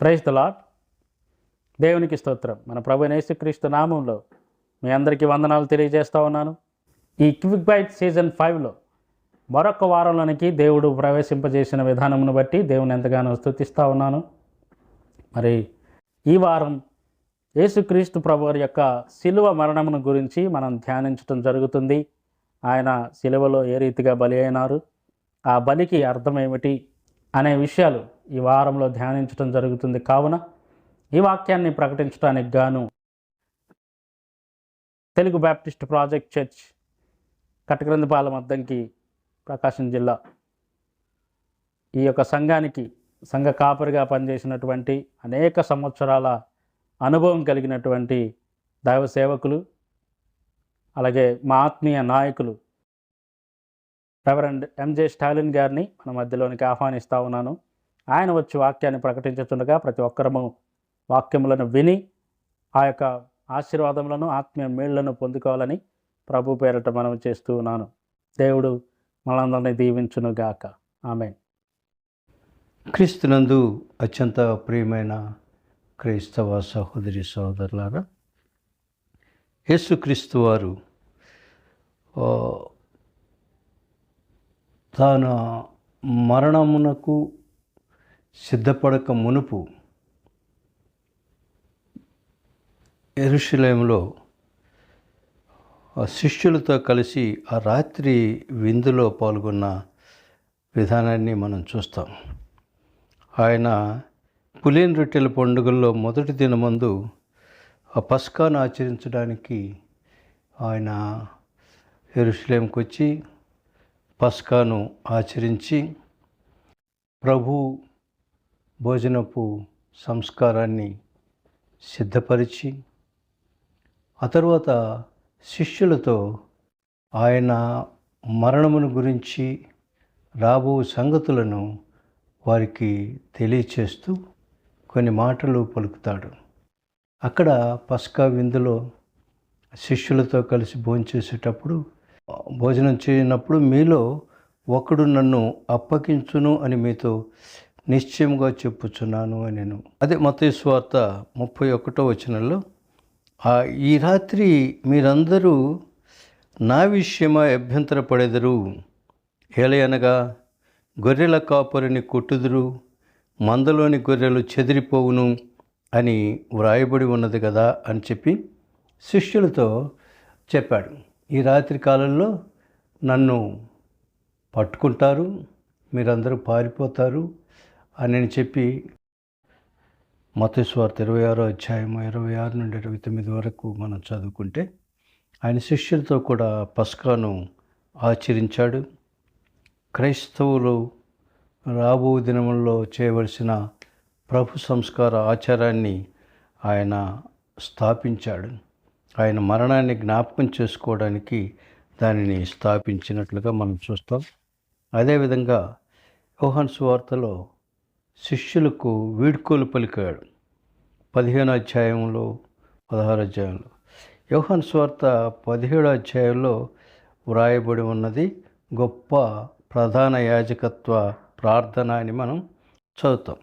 Praise the lot దేవునికి స్తోత్రం. మన ప్రభు యేసుక్రీస్తు నామంలో మీ అందరికీ వందనాలు తెలియజేస్తూ ఉన్నాను. ఈ క్విక్ బైట్ సీజన్ ఫైవ్లో మరొక వారంలోనికి దేవుడు ప్రవేశింపజేసిన విధానమును బట్టి దేవుని ఎంతగానో స్థుతిస్తూ ఉన్నాను. మరి ఈ వారం యేసుక్రీస్తు ప్రభువారి యొక్క శిలువ మరణమును గురించి మనం ధ్యానించడం జరుగుతుంది. ఆయన శిలువలో ఏ రీతిగా బలి అయినారు? ఆ బలికి అర్థం ఏమిటి? అనే విషయాలు ఈ వారంలో ధ్యానించడం జరుగుతుంది. కావున ఈ వాక్యాన్ని ప్రకటించడానికి గాను Telugu Baptist project church Katakarandipalem Addanki Prakasam జిల్లా ఈ యొక్క సంఘానికి సంఘ కాపరిగా పనిచేసినటువంటి అనేక సంవత్సరాల అనుభవం కలిగినటువంటి దైవ సేవకులు అలాగే మా ఆత్మీయ నాయకులు రెవరెండ్ ఎంజే స్టాలిన్ గారిని మన మధ్యలోనికి ఆహ్వానిస్తూ ఉన్నాను. ఆయన వచ్చి వాక్యాన్ని ప్రకటించుతుండగా ప్రతి ఒక్కరము వాక్యములను విని ఆ యొక్క ఆశీర్వాదములను ఆత్మీయ మేళ్ళను పొందుకోవాలని ప్రభు పేరట మనం చేస్తూ ఉన్నాను. దేవుడు మనందరినీ దీవించునుగాక. ఆమె క్రీస్తునందు అత్యంత ప్రియమైన క్రైస్తవ సహోదరి సహోదరులారా యేసుక్రీస్తు వారు తాన మరణమునకు సిద్ధపడక మునుపు ఎరుషులేంలో ఆ శిష్యులతో కలిసి ఆ రాత్రి విందులో పాల్గొన్న విధానాన్ని మనం చూస్తాం. ఆయన పులిన్ రొట్టెల పండుగల్లో మొదటి దినమందు ఆ పస్కాను ఆచరించడానికి ఆయన ఎరుషులేంకి వచ్చి పస్కాను ఆచరించి ప్రభు భోజనపు సంస్కారాన్ని సిద్ధపరిచి ఆ తర్వాత శిష్యులతో ఆయన మరణమును గురించి రాబో సంగతులను వారికి తెలియచేస్తూ కొన్ని మాటలు పలుకుతాడు. అక్కడ పస్కా విందులో శిష్యులతో కలిసి భోంచేసేటప్పుడు భోజనం చేయనప్పుడు మీలో ఒకడు నన్ను అప్పగించును అని మీతో నిశ్చయముగా చెప్పుచున్నాను అని నేను. అదే మత స్వార్త ముప్పై ఒకటో వచనంలో ఈ రాత్రి మీరందరూ నా విషయమా అభ్యంతరపడెదరు. ఏలయనగా గొర్రెల కాపరిని కొట్టుదురు మందలోని గొర్రెలు చెదిరిపోవును అని వ్రాయబడి ఉన్నది కదా అని చెప్పి శిష్యులతో చెప్పాడు. ఈ రాత్రి కాలంలో నన్ను పట్టుకుంటారు మీరందరూ పారిపోతారు అని చెప్పి మతస్వార్త ఇరవై ఆరో అధ్యాయము ఇరవై ఆరు నుండి ఇరవై తొమ్మిది వరకు మనం చదువుకుంటే ఆయన శిష్యులతో కూడా పస్కాను ఆచరించాడు. క్రైస్తవులు రాబో దినముల్లో చేయవలసిన ప్రభు సంస్కార ఆచారాన్ని ఆయన స్థాపించాడు. ఆయన మరణాన్ని జ్ఞాపకం చేసుకోవడానికి దానిని స్థాపించినట్లుగా మనం చూస్తాం. అదేవిధంగా యోహన్ సువార్తలో శిష్యులకు వీడ్కోలు పలికాడు. పదిహేను అధ్యాయంలో పదహారు అధ్యాయంలో. యోహన్ స్వార్త పదిహేడు అధ్యాయంలో వ్రాయబడి ఉన్నది గొప్ప ప్రధాన యాజకత్వ ప్రార్థన అని మనం చదువుతాం.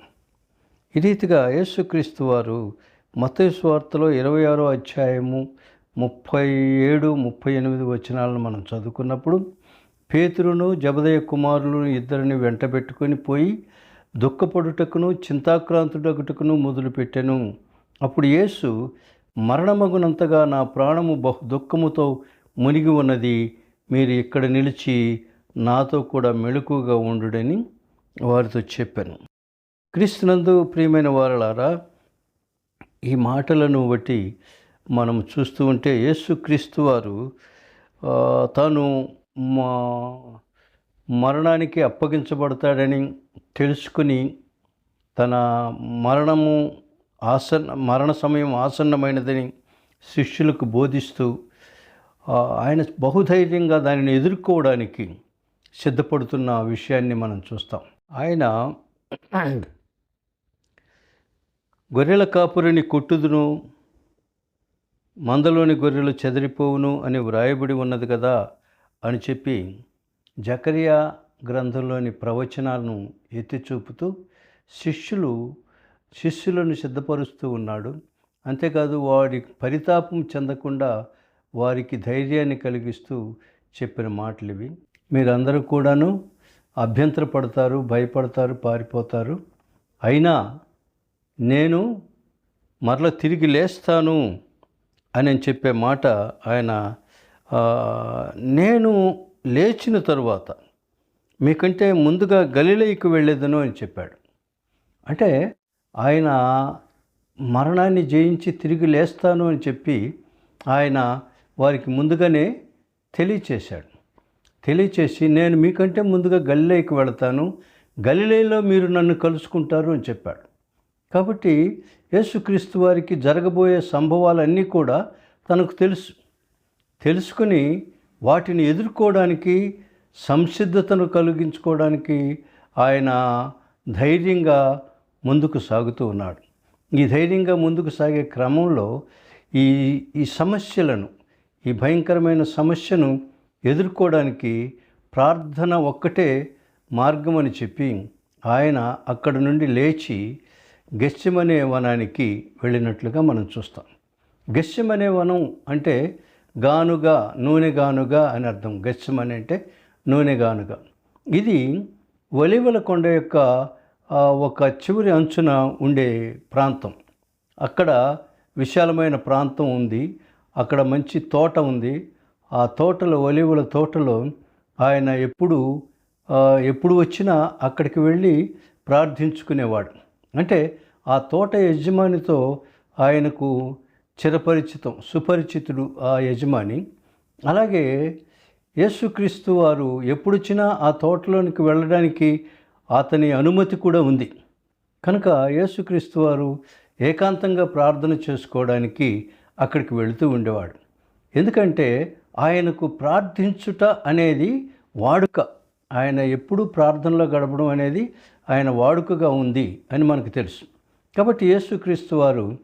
ఈ రీతిగా యేసుక్రీస్తు వారు మత స్వార్తలో ఇరవై ఆరో అధ్యాయము ముప్పై ఏడు ముప్పై ఎనిమిది వచనాలను మనం చదువుకున్నప్పుడు పేతురును జబదయ కుమారులు ఇద్దరిని వెంటబెట్టుకొని పోయి దుఃఖపడుటకును చింతాక్రాంతుడగుటకును మొదలుపెట్టెను. అప్పుడు యేసు మరణమగునంతగా నా ప్రాణము బహు దుఃఖముతో మునిగి ఉన్నది. మీరు ఇక్కడ నిలిచి నాతో కూడా మెలకుగా ఉండుడని వారితో చెప్పాను. క్రీస్తునందు ప్రియమైన వారలారా ఈ మాటలను బట్టి మనం చూస్తూ ఉంటే యేసుక్రీస్తు వారు తాను మా మరణానికి అప్పగించబడతాడని తెలుసుకుని తన మరణము ఆసన్న మరణ సమయం ఆసన్నమైనదని శిష్యులకు బోధిస్తూ ఆయన బహుధైర్యంగా దానిని ఎదుర్కోవడానికి సిద్ధపడుతున్న విషయాన్ని మనం చూస్తాం. ఆయన గొర్రెల కాపురిని కొట్టుదును మందలోని గొర్రెలు చెదిరిపోవును అని వ్రాయబడి ఉన్నది కదా అని చెప్పి జకరియా గ్రంథంలోని ప్రవచనాలను ఎత్తి చూపుతూ శిష్యులు శిష్యులను సిద్ధపరుస్తూ ఉన్నాడు. అంతేకాదు వారి పరితాపం చెందకుండా వారికి ధైర్యాన్ని కలిగిస్తూ చెప్పిన మాటలు ఇవి మీరందరూ కూడాను అభ్యంతరపడతారు భయపడతారు పారిపోతారు. అయినా నేను మరల తిరిగి లేస్తాను. అని చెప్పే మాట ఆయన నేను లేచిన తరువాత మీకంటే ముందుగా గలిలైకి వెళ్ళేదను అని చెప్పాడు. అంటే ఆయన మరణాన్ని జయించి తిరిగి లేస్తాను అని చెప్పి ఆయన వారికి ముందుగానే తెలియచేశాడు. తెలియచేసి నేను మీకంటే ముందుగా గలిలేకి వెళతాను గలిలైలో మీరు నన్ను కలుసుకుంటారు అని చెప్పాడు. కాబట్టి యేసుక్రీస్తు వారికి జరగబోయే సంభవాలన్నీ కూడా తనకు తెలుసు. తెలుసుకుని వాటిని ఎదుర్కోవడానికి సంసిద్ధతను కలిగించుకోవడానికి ఆయన ధైర్యంగా ముందుకు సాగుతూ ఉన్నాడు. ఈ ధైర్యంగా ముందుకు సాగే క్రమంలో ఈ ఈ సమస్యలను ఈ భయంకరమైన సమస్యను ఎదుర్కోవడానికి ప్రార్థన ఒక్కటే మార్గం అని చెప్పి ఆయన అక్కడ నుండి లేచి గెస్యమనే వనానికి వెళ్ళినట్లుగా మనం చూస్తాం. గెస్యమనే వనం అంటే గానుగా నూనెగానుగా అని అర్థం. గెస్యమని అంటే నూనెగానుగా. ఇది ఒలివల కొండ యొక్క ఒక చివరి అంచున ఉండే ప్రాంతం. అక్కడ విశాలమైన ప్రాంతం ఉంది. అక్కడ మంచి తోట ఉంది. ఆ తోటలో ఒలివల తోటలో ఆయన ఎప్పుడు ఎప్పుడు వచ్చినా అక్కడికి వెళ్ళి ప్రార్థించుకునేవాడు. అంటే ఆ తోట యజమానితో ఆయనకు చిరపరిచితం సుపరిచితుడు ఆ యజమాని. అలాగే యేసుక్రీస్తు వారు ఎప్పుడొచ్చినా ఆ తోటలోనికి వెళ్ళడానికి అతని అనుమతి కూడా ఉంది. కనుక యేసుక్రీస్తు వారు ఏకాంతంగా ప్రార్థన చేసుకోవడానికి అక్కడికి వెళుతూ ఉండేవాడు. ఎందుకంటే ఆయనకు ప్రార్థించుట అనేది వాడుక. ఆయన ఎప్పుడూ ప్రార్థనలో గడపడం అనేది ఆయన వాడుకగా ఉంది అని మనకు తెలుసు. కాబట్టి యేసుక్రీస్తు వారు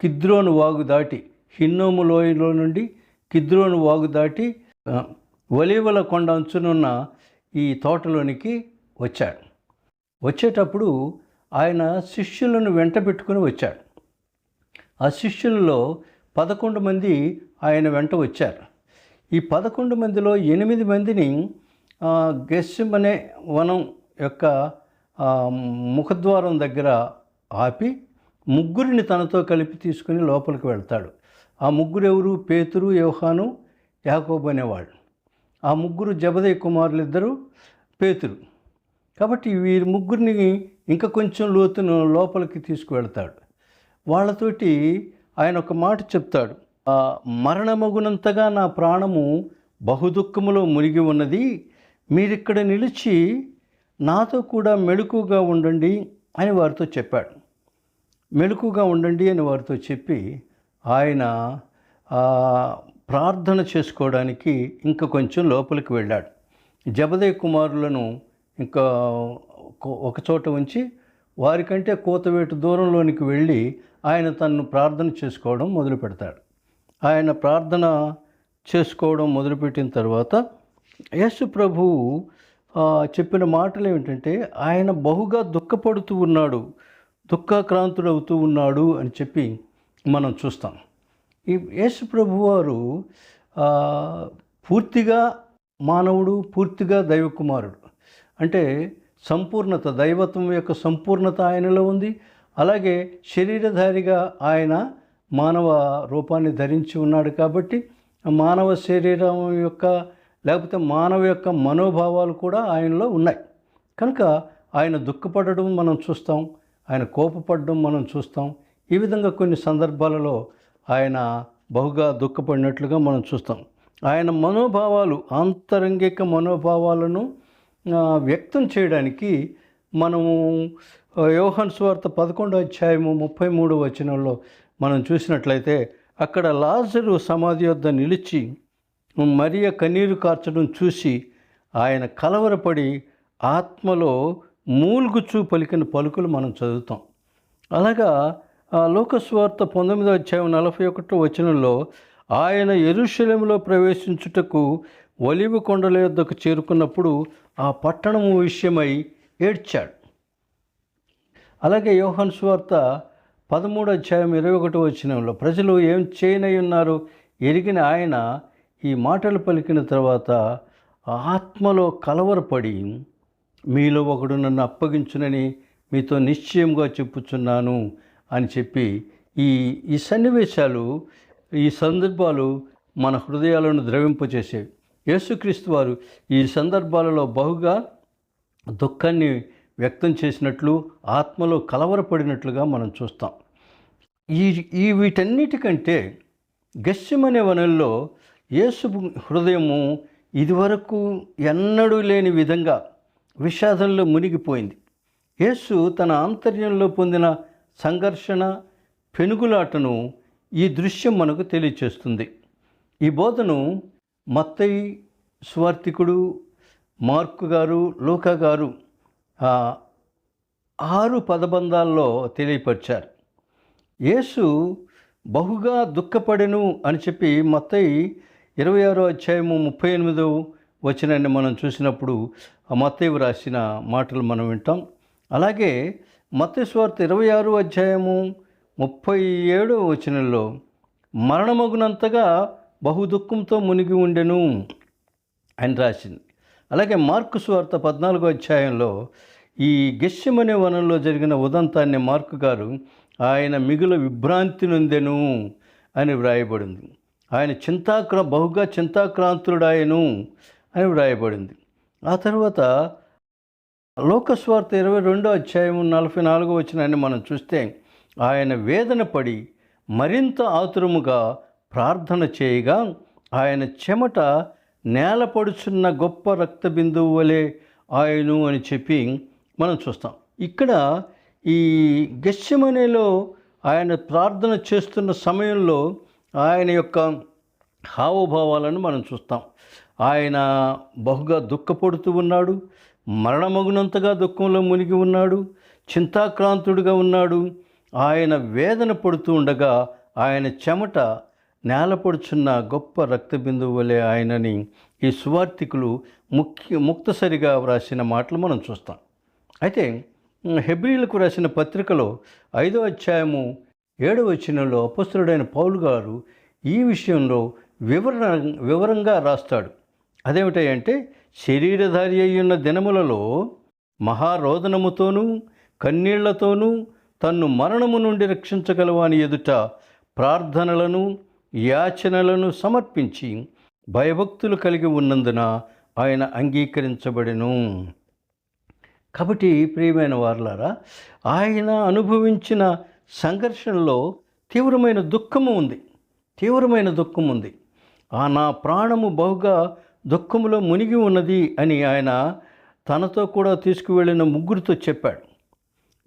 కిద్రోను వాగు దాటి హిన్నోము లోయలో నుండి కిద్రోను వాగు దాటి ఒలివల ఒలీవల కొండ అంచునున్న ఈ తోటలోనికి వచ్చాడు. వచ్చేటప్పుడు ఆయన శిష్యులను వెంట పెట్టుకుని వచ్చాడు. ఆ శిష్యులలో పదకొండు మంది ఆయన వెంట వచ్చారు. ఈ పదకొండు మందిలో ఎనిమిది మందిని గెస్సిం అనే వనం యొక్క ముఖద్వారం దగ్గర ఆపి ముగ్గురిని తనతో కలిపి తీసుకుని లోపలికి వెళ్తాడు. ఆ ముగ్గురు ఎవరు పేతురు యోహాను యాకోబు అనేవాళ్ళు. ఆ ముగ్గురు జబదయ్య కుమారులు ఇద్దరు పేతురు. కాబట్టి వీరి ముగ్గురిని ఇంకా కొంచెం లోతును లోపలికి తీసుకువెళ్తాడు. వాళ్ళతోటి ఆయన ఒక మాట చెప్తాడు. "ఆ మరణమగునంతగా నా ప్రాణము బహుదుఖములో మునిగి ఉన్నది. మీరిక్కడ నిలిచి నాతో కూడా మెళుకుగా ఉండండి అని వారితో చెప్పాడు. మెలకుగా ఉండండి అని వారితో చెప్పి ఆయన ప్రార్థన చేసుకోవడానికి ఇంకా కొంచెం లోపలికి వెళ్ళాడు. జబదయ్య కుమారులను ఇంకా ఒక- చోట ఉంచి వారికంటే కోతవేటు దూరంలోనికి వెళ్ళి ఆయన తను ప్రార్థన చేసుకోవడం మొదలు పెడతాడు. ఆయన ప్రార్థన చేసుకోవడం మొదలుపెట్టిన తర్వాత యేసు ప్రభువు చెప్పిన మాటలు ఏమిటంటే ఆయన బహుగా దుఃఖపడుతూ ఉన్నాడు. దుఃఖాక్రాంతుడవుతూ ఉన్నాడు అని చెప్పి మనం చూస్తాం. ఈ యేసు ప్రభు వారు పూర్తిగా మానవుడు పూర్తిగా దైవకుమారుడు. అంటే సంపూర్ణత దైవత్వం యొక్క సంపూర్ణత ఆయనలో ఉంది. అలాగే శరీరధారిగా ఆయన మానవ రూపాన్ని ధరించి ఉన్నాడు కాబట్టి మానవ శరీరం యొక్క లేకపోతే మానవ యొక్క మనోభావాలు కూడా ఆయనలో ఉన్నాయి. కనుక ఆయన దుఃఖపడడం మనం చూస్తాం. ఆయన కోపపడడం మనం చూస్తాం. ఈ విధంగా కొన్ని సందర్భాలలో ఆయన బహుగా దుఃఖపడినట్లుగా మనం చూస్తాం. ఆయన మనోభావాలు ఆంతరంగిక మనోభావాలను వ్యక్తం చేయడానికి మనము యోహన్ స్వార్థ పదకొండో అధ్యాయము ముప్పై మూడు వచనంలో మనం చూసినట్లయితే అక్కడ లాజరు సమాధి వద్ద నిలిచి మరియ కన్నీరు కార్చడం చూసి ఆయన కలవరపడి ఆత్మలో మూలుగుచ్చు పలికిన పలుకులు మనం చదువుతాం. అలాగా ఆ లోకస్వార్త పంతొమ్మిదో అధ్యాయం నలభై ఒకటో వచనంలో ఆయన ఎరుశలేములో ప్రవేశించుటకు ఒలివ కొండల యొద్దకు చేరుకున్నప్పుడు ఆ పట్టణము విషయమై ఏడ్చాడు. అలాగే యోహన్ స్వార్త పదమూడు అధ్యాయం ఇరవై ఒకటి వచనంలో ప్రజలు ఏం చేయనై ఉన్నారు ఎరిగిన ఆయన ఈ మాటలు పలికిన తర్వాత ఆత్మలో కలవరపడి మీలో ఒకడు నన్ను అప్పగించునని మీతో నిశ్చయంగా చెప్పుచున్నాను అని చెప్పి ఈ ఈ సన్నివేశాలు ఈ సందర్భాలు మన హృదయాలను ద్రవింపచేసేవి. యేసుక్రీస్తు వారు ఈ సందర్భాలలో బహుగా దుఃఖాన్ని వ్యక్తం చేసినట్లు ఆత్మలో కలవరపడినట్లుగా మనం చూస్తాం. ఈ ఈ వీటన్నిటికంటే గస్యమనే వనంలో యేసు హృదయము ఇదివరకు ఎన్నడూ లేని విధంగా విషాదంలో మునిగిపోయింది. యేసు తన ఆంతర్యంలో పొందిన సంఘర్షణ పెనుగులాటను ఈ దృశ్యం మనకు తెలియచేస్తుంది. ఈ బోధను మత్తయి స్వార్థికుడు మార్కు గారు లూకా గారు ఆరు పదబంధాల్లో తెలియపరిచారు. యేసు బహుగా దుఃఖపడెను అని చెప్పి మత్తయి ఇరవై ఆరో అధ్యాయము ముప్పై ఎనిమిదో వచనాన్ని మనం చూసినప్పుడు ఆ రాసిన మాటలు మనం వింటాం. అలాగే మత్స్వార్త స్వార్థ ఇరవై ఆరు అధ్యాయము ముప్పై ఏడో వచనంలో మరణమగునంతగా బహు దుఃఖంతో మునిగి ఉండెను అని రాసింది. అలాగే మార్కు స్వార్త పద్నాలుగో అధ్యాయంలో ఈ గెస్యమనే వనంలో జరిగిన ఉదంతాన్ని మార్కు గారు ఆయన మిగుల విభ్రాంతి నొందెను అని వ్రాయబడింది. ఆయన చింతాక్ర బహుగా చింతాక్రాంతుడాయను అని వ్రాయబడింది. ఆ తర్వాత లోకస్వార్త ఇరవై రెండో అధ్యాయం నలభై నాలుగో వచ్చినాన్ని మనం చూస్తే ఆయన వేదన పడి మరింత ఆతురముగా ప్రార్థన చేయగా ఆయన చెమట నేలపడుచున్న గొప్ప రక్త బిందువు వలె ఆయను అని చెప్పి మనం చూస్తాం. ఇక్కడ ఈ గశ్యమనేలో ఆయన ప్రార్థన చేస్తున్న సమయంలో ఆయన యొక్క హావభావాలను మనం చూస్తాం. ఆయన బహుగా దుఃఖపడుతూ ఉన్నాడు మరణమగునంతగా దుఃఖంలో మునిగి ఉన్నాడు చింతాక్రాంతుడిగా ఉన్నాడు. ఆయన వేదన పడుతూ ఉండగా ఆయన చెమట నేలపడుచున్న గొప్ప రక్తబిందువులే వలె ఆయనని ఈ సువార్థికులు ముఖ్య ముక్తసరిగా వ్రాసిన మాటలు మనం చూస్తాం. అయితే హెబ్రిలకు రాసిన పత్రికలో ఐదో అధ్యాయము ఏడవ వచనంలో అపస్తుడైన పౌలు గారు ఈ విషయంలో వివరణ వివరంగా రాస్తాడు. అదేమిటంటే శరీరధారి అయ్యున్న దినములలో మహారోదనముతోనూ కన్నీళ్ళతోనూ తన్ను మరణము నుండి రక్షించగలవాని ఎదుట ప్రార్థనలను యాచనలను సమర్పించి భయభక్తులు కలిగి ఉన్నందున ఆయన అంగీకరించబడెను. కాబట్టి ప్రియమైన వార్లారా ఆయన అనుభవించిన సంఘర్షణలో తీవ్రమైన దుఃఖము ఉంది. తీవ్రమైన దుఃఖం ఉంది. ఆ నా ప్రాణము బహుగా దుఃఖంలో మునిగి ఉన్నది అని ఆయన తనతో కూడా తీసుకువెళ్ళిన ముగ్గురితో చెప్పాడు.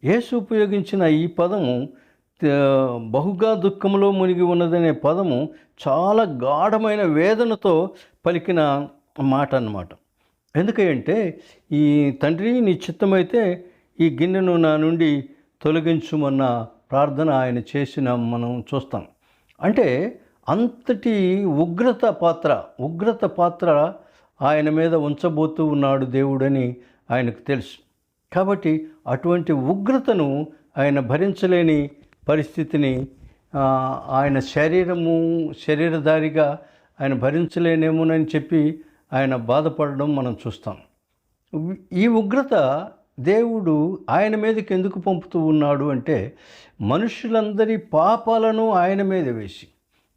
యేసు ఉపయోగించిన ఈ పదము బహుగా దుఃఖంలో మునిగి ఉన్నదనే పదము చాలా గాఢమైన వేదనతో పలికిన మాట అన్నమాట. ఎందుకంటే ఈ తండ్రి నీ చిత్తమైతే ఈ గిన్నెను నా నుండి తొలగించుమన్న ప్రార్థన ఆయన చేసిన మనం చూస్తాం. అంటే అంతటి ఉగ్రత పాత్ర ఉగ్రత పాత్ర ఆయన మీద ఉంచబోతూ ఉన్నాడు దేవుడని ఆయనకు తెలుసు. కాబట్టి అటువంటి ఉగ్రతను ఆయన భరించలేని పరిస్థితిని ఆయన శరీరము శరీరధారిగా ఆయన భరించలేనేమోనని చెప్పి ఆయన బాధపడడం మనం చూస్తాం. ఈ ఉగ్రత దేవుడు ఆయన మీదకి ఎందుకు పంపుతూ ఉన్నాడు అంటే మనుషులందరి పాపాలను ఆయన మీద వేసి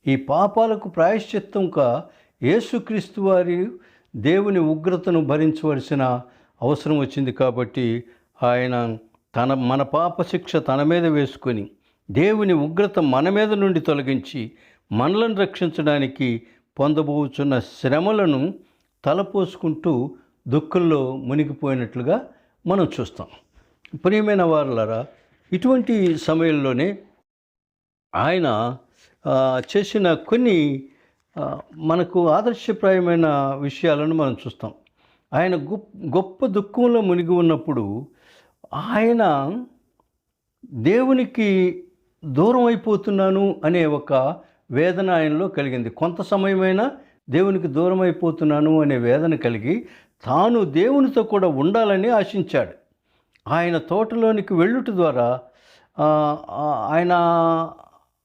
ఈ పాపాలకు ప్రాయశ్చిత్తంగా యేసుక్రీస్తు వారి దేవుని ఉగ్రతను భరించవలసిన అవసరం వచ్చింది కాబట్టి ఆయన తన మన పాప శిక్ష తన మీద వేసుకొని దేవుని ఉగ్రత మన మీద నుండి తొలగించి మనలను రక్షించడానికి పొందబోచున్న శ్రమలను తలపోసుకుంటూ దుఃఖంలో మునిగిపోయినట్లుగా మనం చూస్తాం. ప్రియమైన వారులారా ఇటువంటి సమయంలోనే ఆయన చేసిన కొన్ని మనకు ఆదర్శప్రాయమైన విషయాలను మనం చూస్తాం. ఆయన గొప్ప గొప్ప దుఃఖంలో మునిగి ఉన్నప్పుడు ఆయన దేవునికి దూరం అయిపోతున్నాను అనే ఒక వేదన ఆయనలో కలిగింది. కొంత సమయమైనా దేవునికి దూరం అయిపోతున్నాను అనే వేదన కలిగి తాను దేవునితో కూడా ఉండాలని ఆశించాడు. ఆయన తోటలోనికి వెళ్ళుట ద్వారా ఆయన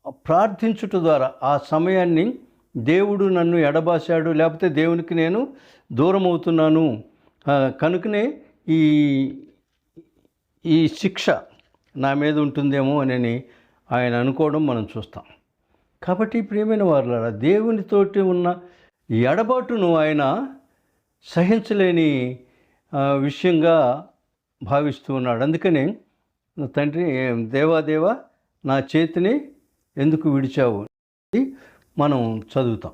ప్రార్థించుట ద్వారా ఆ సమయాన్ని దేవుడు నన్ను ఎడబాశాడు లేకపోతే దేవునికి నేను దూరం అవుతున్నాను కనుకనే ఈ ఈ శిక్ష నా మీద ఉంటుందేమో అని ఆయన అనుకోవడం మనం చూస్తాం. కాబట్టి ప్రియమైన వారులారా దేవునితోటి ఉన్న ఎడబాటును ఆయన సహించలేని విషయంగా భావిస్తూ ఉన్నాడు. అందుకనే తండ్రి దేవాదేవ నా చేతిని ఎందుకు విడిచావు మనం చదువుతాం.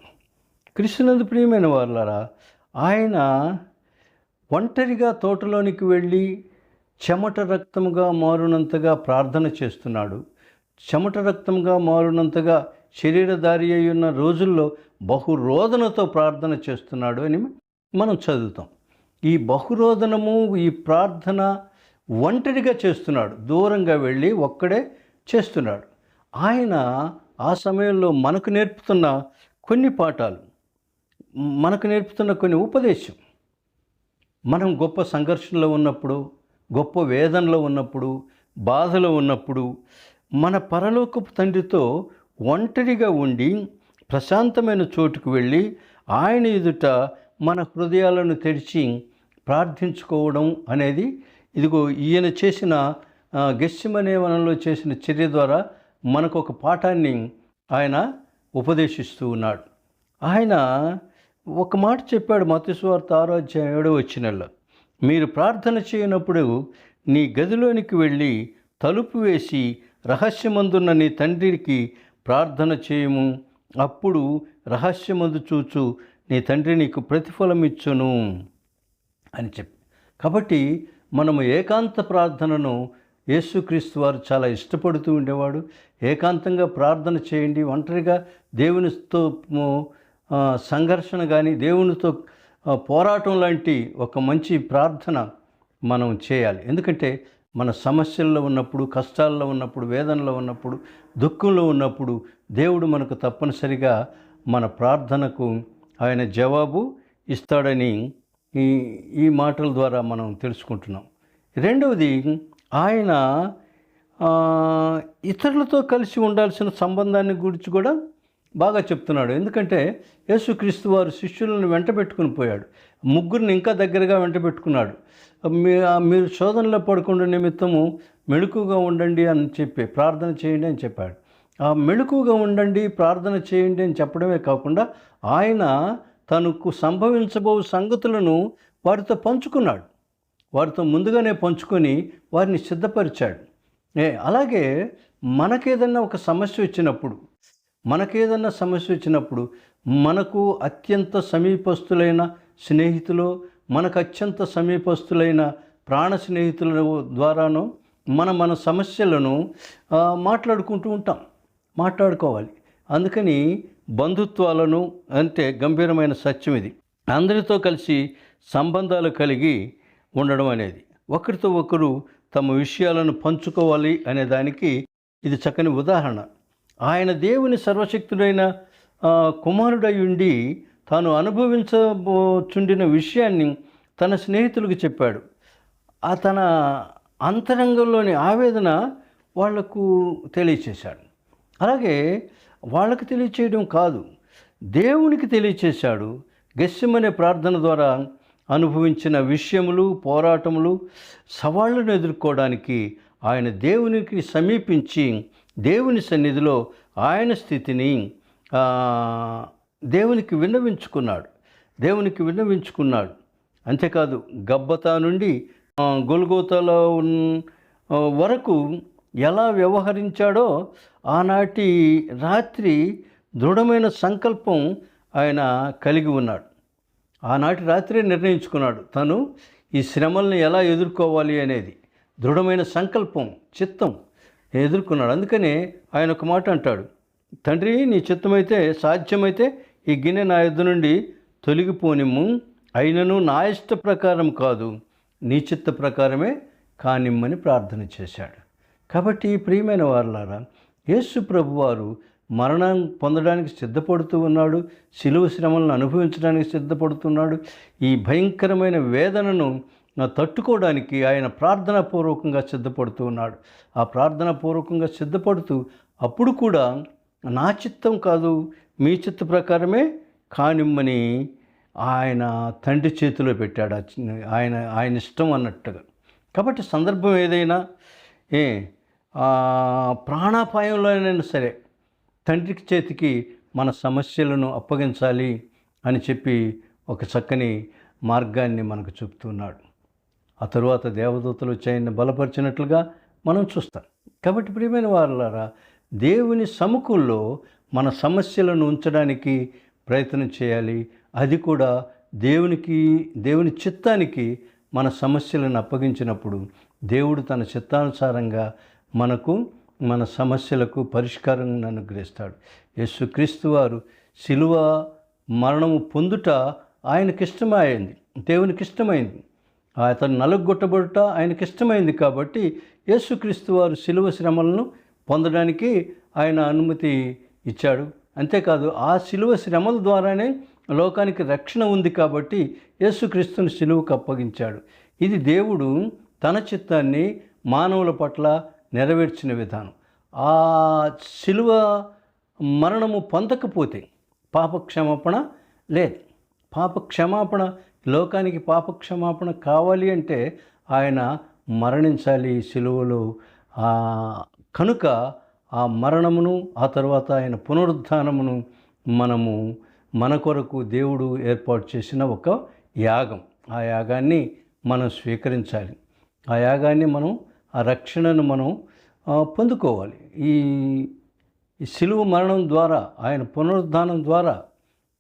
కృష్ణునందు ప్రియమైన వాళ్ళారా ఆయన ఒంటరిగా తోటలోనికి వెళ్ళి చెమట రక్తముగా మారునంతగా ప్రార్థన చేస్తున్నాడు. చెమట రక్తంగా మారునంతగా శరీరధారి అయి ఉన్న రోజుల్లో బహురోదనతో ప్రార్థన చేస్తున్నాడు అని మనం చదువుతాం. ఈ బహురోదనము ఈ ప్రార్థన ఒంటరిగా చేస్తున్నాడు. దూరంగా వెళ్ళి ఒక్కడే చేస్తున్నాడు. ఆయన ఆ సమయంలో మనకు నేర్పుతున్న కొన్ని పాఠాలు మనకు నేర్పుతున్న కొన్ని ఉపదేశం. మనం గొప్ప సంఘర్షణలో ఉన్నప్పుడు గొప్ప వేదనలో ఉన్నప్పుడు బాధలో ఉన్నప్పుడు మన పరలోకపు తండ్రితో ఒంటరిగా ఉండి ప్రశాంతమైన చోటుకు వెళ్ళి ఆయన ఎదుట మన హృదయాలను తెరిచి ప్రార్థించుకోవడం అనేది ఇదిగో ఈయన చేసిన గెస్సిమనే వనంలో చేసిన చర్య ద్వారా మనకు ఒక పాఠాన్ని ఆయన ఉపదేశిస్తూ ఉన్నాడు. ఆయన ఒక మాట చెప్పాడు మతస్వార్త ఆరో ఏడో వచ్చినల్లో మీరు ప్రార్థన చేయనప్పుడు నీ గదిలోనికి వెళ్ళి తలుపు వేసి రహస్యమందున్న నీ తండ్రికి ప్రార్థన చేయము. అప్పుడు రహస్యమందు చూచు నీ తండ్రి నీకు ప్రతిఫలం ఇచ్చును అని చెప్పి. కాబట్టి మనము ఏకాంత ప్రార్థనను యేసుక్రీస్తు వారు చాలా ఇష్టపడుతూ ఉండేవాడు. ఏకాంతంగా ప్రార్థన చేయండి. ఒంటరిగా దేవునితో సంఘర్షణ కానీ దేవునితో పోరాటం లాంటి ఒక మంచి ప్రార్థన మనం చేయాలి. ఎందుకంటే మన సమస్యల్లో ఉన్నప్పుడు కష్టాల్లో ఉన్నప్పుడు వేదనలో ఉన్నప్పుడు దుఃఖంలో ఉన్నప్పుడు దేవుడు మనకు తప్పనిసరిగా మన ప్రార్థనకు ఆయన జవాబు ఇస్తాడని ఈ ఈ మాటల ద్వారా మనం తెలుసుకుంటున్నాం. రెండవది ఆయన ఇతరులతో కలిసి ఉండాల్సిన సంబంధాన్ని గురించి కూడా బాగా చెప్తున్నాడు. ఎందుకంటే యేసుక్రీస్తు వారు శిష్యులను వెంట పెట్టుకుని పోయాడు. ముగ్గురిని ఇంకా దగ్గరగా వెంట పెట్టుకున్నాడు. మీ మీరు శోధనలో పడకుండా నిమిత్తము మెళుకుగా ఉండండి అని చెప్పి ప్రార్థన చేయండి అని చెప్పాడు. ఆ మెళుకుగా ఉండండి ప్రార్థన చేయండి అని చెప్పడమే కాకుండా ఆయన తనకు సంభవించబో సంగతులను వారితో పంచుకున్నాడు. వారితో ముందుగానే పంచుకొని వారిని సిద్ధపరిచాడు. ఏ అలాగే మనకేదన్నా ఒక సమస్య వచ్చినప్పుడు మనకేదన్నా సమస్య వచ్చినప్పుడు మనకు అత్యంత సమీపస్తులైన స్నేహితులు మనకు అత్యంత సమీపస్తులైన ప్రాణ స్నేహితుల ద్వారాను మన మన సమస్యలను మాట్లాడుకుంటూ ఉంటాం మాట్లాడుకోవాలి. అందుకని బంధుత్వాలను అంటే గంభీరమైన సత్యం ఇది. అందరితో కలిసి సంబంధాలు కలిగి ఉండడం అనేది. ఒకరితో ఒకరు తమ విషయాలను పంచుకోవాలి అనే దానికి ఇది చక్కని ఉదాహరణ. ఆయన దేవుని సర్వశక్తుడైన కుమారుడై ఉండి తాను అనుభవించబోచుండిన విషయాన్ని తన స్నేహితులకు చెప్పాడు. ఆ తన అంతరంగంలోని ఆవేదన వాళ్ళకు తెలియచేశాడు. అలాగే వాళ్ళకి తెలియచేయడం కాదు దేవునికి తెలియచేశాడు గెస్యమనే ప్రార్థన ద్వారా అనుభవించిన విషయములు పోరాటములు సవాళ్ళను ఎదుర్కోవడానికి ఆయన దేవునికి సమీపించి దేవుని సన్నిధిలో ఆయన స్థితిని దేవునికి విన్నవించుకున్నాడు. దేవునికి విన్నవించుకున్నాడు. అంతేకాదు గబ్బతా నుండి గొలుగోతలో గొల్గోతాలో ఉన్- వరకు ఎలా వ్యవహరించాడో ఆనాటి రాత్రి దృఢమైన సంకల్పం ఆయన కలిగి ఉన్నాడు. ఆనాటి రాత్రి నిర్ణయించుకున్నాడు. తను ఈ శ్రమల్ని ఎలా ఎదుర్కోవాలి అనేది దృఢమైన సంకల్పం చిత్తం ఎదుర్కొన్నాడు. అందుకనే ఆయన ఒక మాట అంటాడు. తండ్రి నీ చిత్తమైతే సాధ్యమైతే ఈ గిన్నె నా యుద్ధ నుండి తొలగిపోనిమ్ము. అయినను నా ఇష్ట ప్రకారం కాదు నీ చిత్త ప్రకారమే కానిమ్మని ప్రార్థన చేశాడు. కాబట్టి ప్రియమైన వారులారా యేసు ప్రభువారు మరణం పొందడానికి సిద్ధపడుతూ ఉన్నాడు. శిలువ శ్రమలను అనుభవించడానికి సిద్ధపడుతున్నాడు. ఈ భయంకరమైన వేదనను తట్టుకోవడానికి ఆయన ప్రార్థనాపూర్వకంగా సిద్ధపడుతూ ఉన్నాడు. ఆ ప్రార్థనాపూర్వకంగా సిద్ధపడుతూ అప్పుడు కూడా నా చిత్తం కాదు మీ చిత్త ప్రకారమే కానిమ్మని ఆయన తండ్రి చేతిలో పెట్టాడు. ఆయన ఆయన ఇష్టం అన్నట్టుగా. కాబట్టి సందర్భం ఏదైనా ఏ ఆ, ప్రాణాపాయంలోనైనా సరే తండ్రికి చేతికి మన సమస్యలను అప్పగించాలి అని చెప్పి ఒక చక్కని మార్గాన్ని మనకు చెబుతున్నాడు ఆ తరువాత దేవదూతలు చేయని బలపరిచినట్లుగా మనం చూస్తాం. కాబట్టి ప్రియమైన వారులారా దేవుని సముఖంలో మన సమస్యలను ఉంచడానికి ప్రయత్నం చేయాలి. అది కూడా దేవునికి దేవుని చిత్తానికి మన సమస్యలను అప్పగించినప్పుడు దేవుడు తన చిత్తానుసారంగా మనకు మన సమస్యలకు పరిష్కారం అనుగ్రహిస్తాడు యేసుక్రీస్తు వారు శిలువ మరణము పొందుట ఆయనకి ఇష్టమైంది దేవునికి ఇష్టమైంది అతను నలుగొట్టబడుట ఆయనకి ఇష్టమైంది కాబట్టి యేసుక్రీస్తు వారు శిలువ శ్రమలను పొందడానికి ఆయన అనుమతి ఇచ్చాడు. అంతేకాదు ఆ శిలువ శ్రమల ద్వారానే లోకానికి రక్షణ ఉంది కాబట్టి యేసుక్రీస్తుని శిలువకు అప్పగించాడు. ఇది దేవుడు తన చిత్తాన్ని మానవుల పట్ల నెరవేర్చిన విధానం. ఆ శిలువ మరణము పొందకపోతే పాప క్షమాపణ లేదు. పాప క్షమాపణ లోకానికి పాప క్షమాపణ కావాలి అంటే ఆయన మరణించాలి శిలువలో. కనుక ఆ మరణమును ఆ తర్వాత ఆయన పునరుద్ధానమును మనము మన కొరకు దేవుడు ఏర్పాటు చేసిన ఒక యాగం. ఆ యాగాన్ని మనం స్వీకరించాలి. ఆ యాగాన్ని మనం ఆ రక్షణను మనం పొందుకోవాలి. ఈ సిలువ మరణం ద్వారా ఆయన పునరుద్ధానం ద్వారా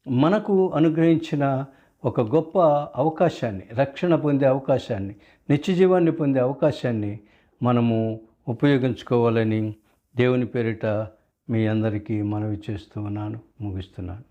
మనకు అనుగ్రహించిన ఒక గొప్ప అవకాశాన్ని రక్షణ పొందే అవకాశాన్ని నిత్యజీవాన్ని పొందే అవకాశాన్ని మనము ఉపయోగించుకోవాలని దేవుని పేరిట మీ అందరికీ మనవి చేస్తూ ఉన్నాను ముగిస్తున్నాను.